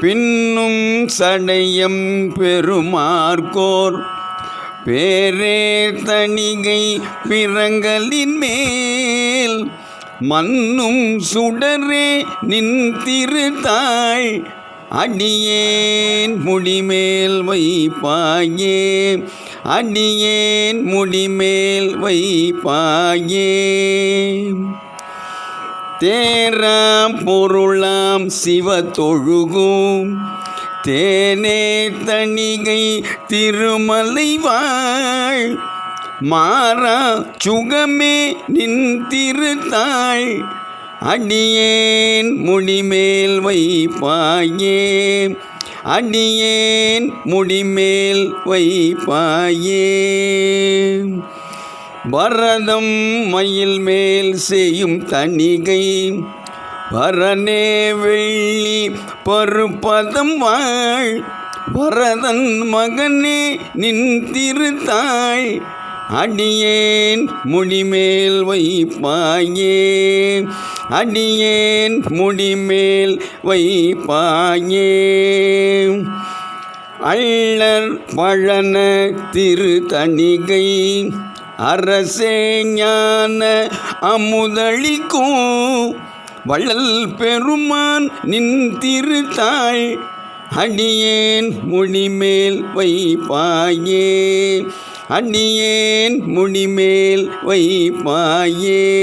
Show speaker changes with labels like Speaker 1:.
Speaker 1: பின்னும் சடையம் பெருமார்கோர் பேரே தணிகை பிறங்களின் மேல். மன்னும் சுடரே நின் திருத்தாள் அடியேன் முடிமேல் வைப்பாயே. அடியேன் முடிமேல் வைப்பாயே. தேராம் பொருளாம் சிவ தொழுகும் தேனே தணிகை திருமலை வாழ். மாறா சுகமே நின் திருத்தாள். அடியேன் முடிமேல் வைப்பாயே. அடியேன் முடிமேல் வைப்பாயே. பரதம் மயில் மேல் செய்யும் தணிகை. பரனே வெள்ளி பருப்பதம் வாழ். பரதன் மகனே நின் திருத்தாய். அடியேன் முடிமேல் வைப்பாயே. அடியேன் முடிமேல் வைப்பாயே. அள்ளர் பழன திரு தணிகை அரசே ஞான அமுதளிக்கும். வள்ளல் பெருமான் நின் திருத்தாள் அடியேன் முடிமேல் வைப்பாயே. அடியேன் முடிமேல் வைப்பாயே.